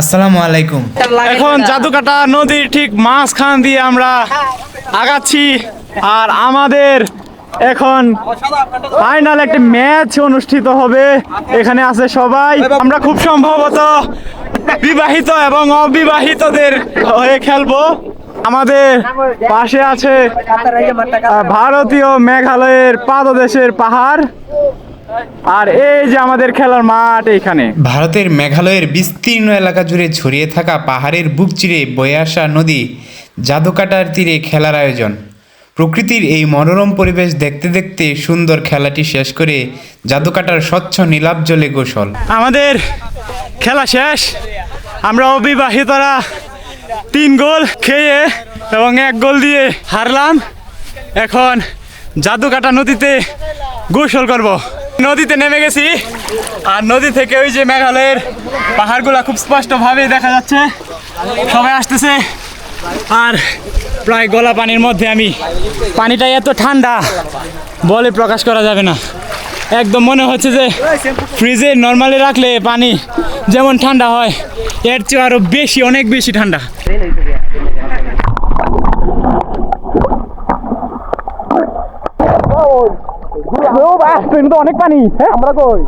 আসসালামু আলাইকুম। এখন জাদুকাটা নদীর ঠিক মাঝখান দিয়ে আমরা আগাচ্ছি, আর আমাদের এখন ফাইনাল একটি ম্যাচ অনুষ্ঠিত হবে। এখানে আছে সবাই। আমরা খুব সম্ভবত বিবাহিত এবং অবিবাহিতদের হয়ে খেলব। আমাদের পাশে আছে ভারতীয় মেঘালয়ের পাদদেশের পাহাড়। আর এই যে আমাদের খেলার মাঠ এখানে ভারতের মেঘালয়ের বিস্তীর্ণ এলাকা জুড়ে ছড়িয়ে থাকা পাহাড়ের বুক চিরে বয়ে আসা নদী জাদুকাটার তীরে খেলার আয়োজন। প্রকৃতির এই মনোরম পরিবেশ দেখতে দেখতে সুন্দর খেলাটি শেষ করে জাদুকাটার স্বচ্ছ নীলাভ জলে গোসল। আমাদের খেলা শেষ। আমরা অবিবাহিতরা তিন গোল খেয়ে এবং এক গোল দিয়ে হারলাম। এখন জাদুকাটা নদীতে গোসল করব। নদীতে নেমে গেছি। আর নদী থেকে ওই যে মেঘালয়ের পাহাড়গুলো খুব স্পষ্টভাবেই দেখা যাচ্ছে। সবাই আসতেছে। আর প্রায় গলা পানির মধ্যে আমি, পানিটা এত ঠান্ডা, বলে প্রকাশ করা যাবে না। একদম মনে হচ্ছে যে ফ্রিজে নর্মালি রাখলে পানি যেমন ঠান্ডা হয়, এর চেয়ে আরও বেশি, অনেক বেশি ঠান্ডা। অনেক পানি। হ্যাঁ আমরা কই?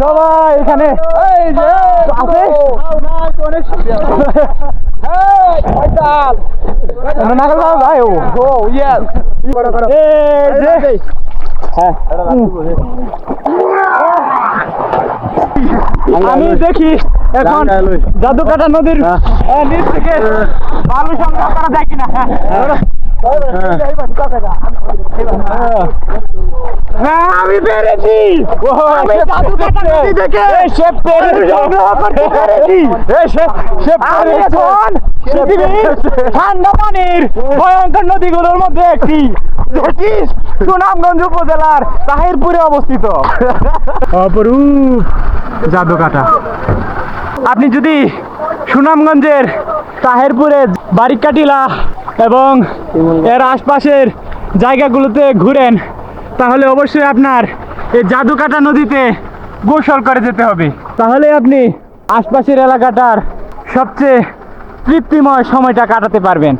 সবাই এখানে। নাগাল বাবা ভাই ও? ইয়েস আমি দেখি এখন জাদুকাটা নদীর আহ, নিচ থেকে বালু সংগ্রহ করা যায় কিনা হ্যাঁ, আমি পেরেছি। আমি জাদুকাটা নদী থেকে সে পেরেছি। পেরেছি। সে এখন ঠান্ডা পানির ভয়ঙ্কর নদীগুলোর মধ্যে একটি। সুনামগঞ্জ উপজেলার তাহিরপুরে অবস্থিত। অপরূপ জাদুকাটা। আপনি যদি সুনামগঞ্জের তাহেরপুরে বারিকাটিলা এবং এর আশপাশের জায়গাগুলোতে ঘুরেন, তাহলে অবশ্যই আপনার এই জাদুকাটা নদীতে গোসল করে যেতে হবে। তাহলে আপনি আশপাশের এলাকাটার সবচেয়ে তৃপ্তিময় সময়টা কাটাতে পারবেন।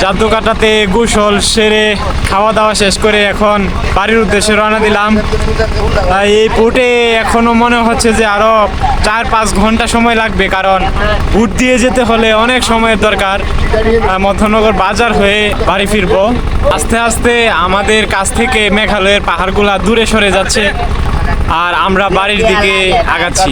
চাঁদকাটাতে গোসল সেরে খাওয়া দাওয়া শেষ করে এখন বাড়ির উদ্দেশ্যে রওনা দিলাম। এই পুটে এখনও মনে হচ্ছে যে আরও চার পাঁচ ঘণ্টা সময় লাগবে, কারণ উট দিয়ে যেতে হলে অনেক সময়ের দরকার। মধ্যনগর বাজার হয়ে বাড়ি ফিরবো। আস্তে আস্তে আমাদের কাছ থেকে মেঘালয়ের পাহাড়গুলা দূরে সরে যাচ্ছে, আর আমরা বাড়ির দিকে আগাচ্ছি।